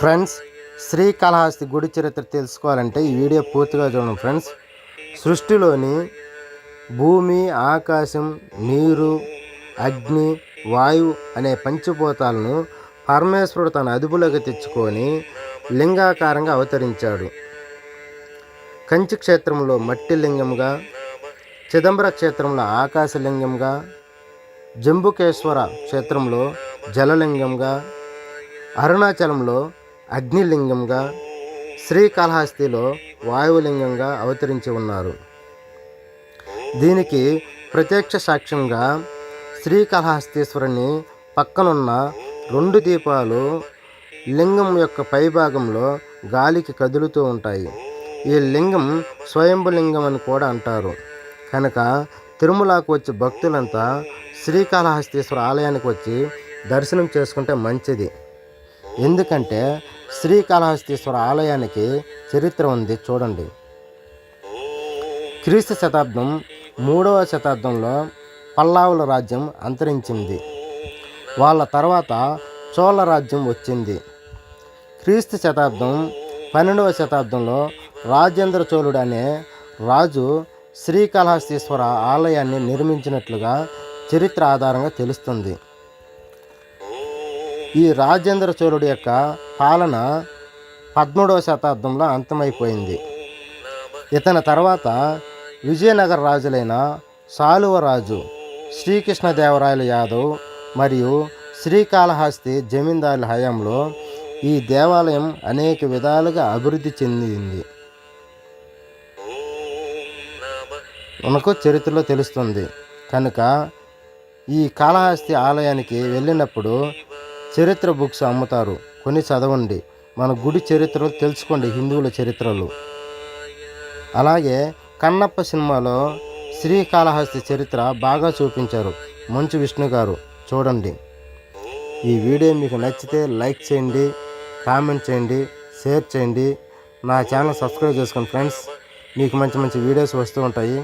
Friends Srikalahasti గుడి చరిత్ర తెలుసుకోవాలంటే ఈ వీడియో పూర్తిగా చూడండి ఫ్రెండ్స్. సృష్టిలోని భూమి ఆకాశం నీరు అగ్ని వాయువు అనే పంచభూతాలను పరమేశ్వరుడు తన అదుపులోకి తెచ్చుకొని లింగాకారంగా అవతరించాడు. కంచి క్షేత్రంలో మట్టి లింగంగా చిదంబర క్షేత్రంలో ఆకాశలింగంగా జంబుకేశ్వర క్షేత్రంలో జలలింగంగా అరుణాచలంలో అగ్నిలింగంగా శ్రీకాళహస్తిలో వాయువులింగంగా అవతరించి ఉన్నారు. దీనికి ప్రత్యక్ష సాక్ష్యంగా శ్రీకాళహస్తీశ్వరుని పక్కనున్న రెండు దీపాలు లింగం యొక్క పైభాగంలో గాలికి కదులుతూ ఉంటాయి. ఈ లింగం స్వయంభులింగం అని కూడా అంటారు. కనుక తిరుమలకు వచ్చే భక్తులంతా శ్రీకాళహస్తీశ్వర ఆలయానికి వచ్చి దర్శనం చేసుకుంటే మంచిది. ఎందుకంటే శ్రీకాళహస్తీశ్వర ఆలయానికి చరిత్ర ఉంది చూడండి. క్రీస్తు శతాబ్దం మూడవ శతాబ్దంలో పల్లావుల రాజ్యం అంతరించింది. వాళ్ళ తర్వాత చోళ రాజ్యం వచ్చింది. క్రీస్తు శతాబ్దం పన్నెండవ శతాబ్దంలో రాజేంద్ర చోళుడు అనే రాజు శ్రీకాళహస్తీశ్వర ఆలయాన్ని నిర్మించినట్లుగా చరిత్ర ఆధారంగా తెలుస్తుంది. ఈ రాజేంద్ర చోళుడి యొక్క పాలన పదమూడవ శతాబ్దంలో అంతమైపోయింది. ఇతని తర్వాత విజయనగర రాజులైన సాలువరాజు శ్రీకృష్ణదేవరాయల యాదవ్ మరియు శ్రీకాళహస్తి జమీందారుల హయాంలో ఈ దేవాలయం అనేక విధాలుగా అభివృద్ధి చెందింది. మనకు చరిత్రలో తెలుస్తుంది. కనుక ఈ కాళహస్తి ఆలయానికి వెళ్ళినప్పుడు చరిత్ర బుక్స్ అమ్ముతారు. కొన్ని చదవండి. మన గుడి చరిత్రలు తెలుసుకోండి హిందువుల చరిత్రలు. అలాగే కన్నప్ప సినిమాలో శ్రీకాళహస్తి చరిత్ర బాగా చూపించారు. మంచు విష్ణు గారు. చూడండి. ఈ వీడియో మీకు నచ్చితే లైక్ చేయండి కామెంట్ చేయండి షేర్ చేయండి. నా ఛానల్ సబ్స్క్రైబ్ చేసుకోండి ఫ్రెండ్స్ మీకు మంచి మంచి వీడియోస్ వస్తూ ఉంటాయి.